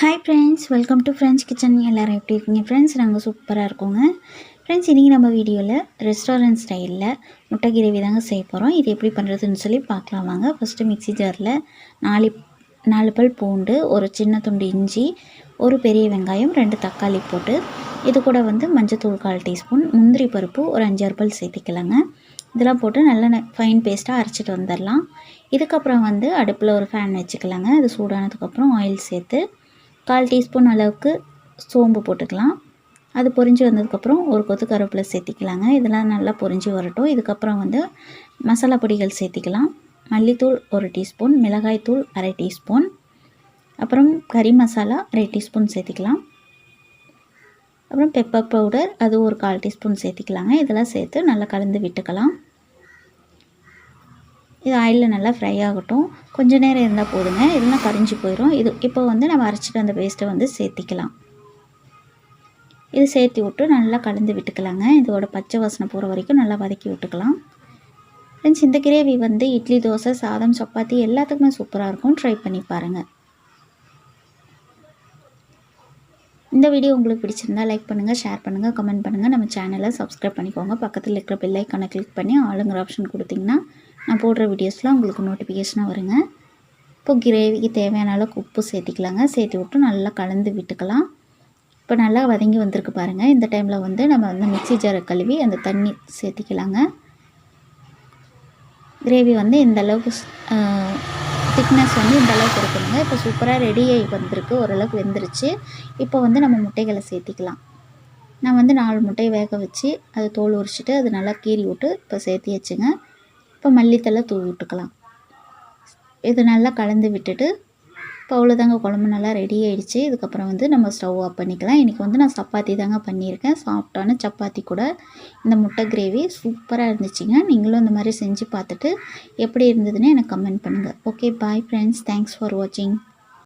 Hi friends welcome to friends kitchen எல்லோரும் எப்படி இருக்கீங்க? ஃப்ரெண்ட்ஸ் நாங்கள் சூப்பராக இருக்கோங்க. ஃப்ரெண்ட்ஸ் இன்றைக்கி நம்ம வீடியோவில் ரெஸ்டாரண்ட் ஸ்டைலில் முட்டை கிரேவி தாங்க செய்ய போகிறோம் இது எப்படி பண்ணுறதுன்னு சொல்லி பார்க்கலாம் வாங்க. ஃபஸ்ட்டு மிக்ஸி ஜாரில் நாலு நாலு பல் பூண்டு ஒரு சின்ன துண்டு இஞ்சி ஒரு பெரிய வெங்காயம் ரெண்டு தக்காளி போட்டு இது கூட வந்து மஞ்சத்தூள் கால் டீஸ்பூன் முந்திரி பருப்பு ஒரு அஞ்சாறு பல் சேர்த்திக்கலாங்க. இதெல்லாம் போட்டு நல்லா ஃபைன் பேஸ்ட்டாக அரைச்சிட்டு வந்துடலாம். இதுக்கப்புறம் வந்து அடுப்பில் ஒரு ஃபேன் வச்சுக்கலாங்க. அது சூடானதுக்கப்புறம் ஆயில் சேர்த்து கால் டீஸ்பூன் அளவுக்கு சோம்பு போட்டுக்கலாம். அது பொரிஞ்சு வந்ததுக்கப்புறம் ஒரு கொத்து கருவேப்பிலை சேர்த்திக்கலாங்க. இதெல்லாம் நல்லா பொரிஞ்சு வரட்டும். இதுக்கப்புறம் வந்து மசாலா பொடிகள் சேர்த்திக்கலாம். மல்லித்தூள் ஒரு டீஸ்பூன் மிளகாய்த்தூள் அரை டீஸ்பூன். அப்புறம் கறி மசாலா அரை டீஸ்பூன் சேர்த்திக்கலாம். அப்புறம் பெப்பர் பவுடர் அது ஒரு கால் டீஸ்பூன் சேர்த்திக்கலாங்க. இதெல்லாம் சேர்த்து நல்லா கலந்து விட்டுக்கலாம். இது ஆயிலில் நல்லா ஃப்ரை ஆகட்டும். கொஞ்சம் நேரம் இருந்தால் போதுங்க. இல்லைனா கரிஞ்சு போயிடும் இது இப்போ வந்து நம்ம அரைச்சிட்டு அந்த பேஸ்ட்டை வந்து சேர்த்திக்கலாம். இது சேர்த்தி விட்டு நல்லா கலந்து விட்டுக்கலாங்க. இதோட பச்சை வாசனை போகிற வரைக்கும் நல்லா வதக்கி விட்டுக்கலாம். ஃப்ரெண்ட்ஸ் இந்த கிரேவி வந்து இட்லி தோசை சாதம் சப்பாத்தி எல்லாத்துக்குமே சூப்பராக இருக்கும். ட்ரை பண்ணி பாருங்கள் இந்த வீடியோ உங்களுக்கு பிடிச்சிருந்தா லைக் பண்ணுங்கள் ஷேர் பண்ணுங்கள் கமெண்ட் பண்ணுங்கள் நம்ம சேனலை சப்ஸ்கிரைப் பண்ணிக்கோங்க. பக்கத்தில் இருக்கிற பெல்லைக்கானை கிளிக் பண்ணி ஆளுங்கிற ஆப்ஷன் கொடுத்திங்கன்னா நான் போடுற வீடியோஸ்லாம் உங்களுக்கு நோட்டிஃபிகேஷனாக வருங்க. இப்போ கிரேவிக்கு தேவையான அளவுக்கு உப்பு சேர்த்திக்கலாங்க. சேர்த்து விட்டு நல்லா கலந்து விட்டுக்கலாம். இப்போ நல்லா வதங்கி வந்திருக்கு பாருங்கள் இந்த டைமில் வந்து நம்ம வந்து மிக்சி ஜாரை கழுவி அந்த தண்ணி சேர்த்திக்கலாங்க. கிரேவி வந்து இந்த அளவுக்கு திக்னஸ் வந்து இந்த அளவுக்கு இருக்கணுங்க. இப்போ சூப்பராக ரெடி ஆகி வந்திருக்கு. ஓரளவுக்கு வெந்துருச்சு. இப்போ வந்து நம்ம முட்டைகளை சேர்த்திக்கலாம். நான் வந்து நாலு முட்டையை வேக வச்சு அது தோல் உரிச்சிட்டு அது நல்லா கீறி விட்டு இப்போ சேர்த்தி வச்சுங்க இப்போ மல்லித்தலை தூவி விட்டுக்கலாம். இது நல்லா கலந்து விட்டுட்டு இப்போ அவ்வளோதாங்க குழம்பு நல்லா ரெடி ஆகிடுச்சு இதுக்கப்புறம் வந்து நம்ம ஸ்டவ் ஆஃப் பண்ணிக்கலாம். இன்றைக்கி வந்து நான் சப்பாத்தி தாங்க பண்ணியிருக்கேன். சாஃப்டான சப்பாத்தி கூட. இந்த முட்டை கிரேவி சூப்பராக இருந்துச்சுங்க. நீங்களும் இந்த மாதிரி செஞ்சு பார்த்துட்டு எப்படி இருந்ததுன்னு எனக்கு கமெண்ட் பண்ணுங்கள் okay bye friends thanks for வாட்சிங்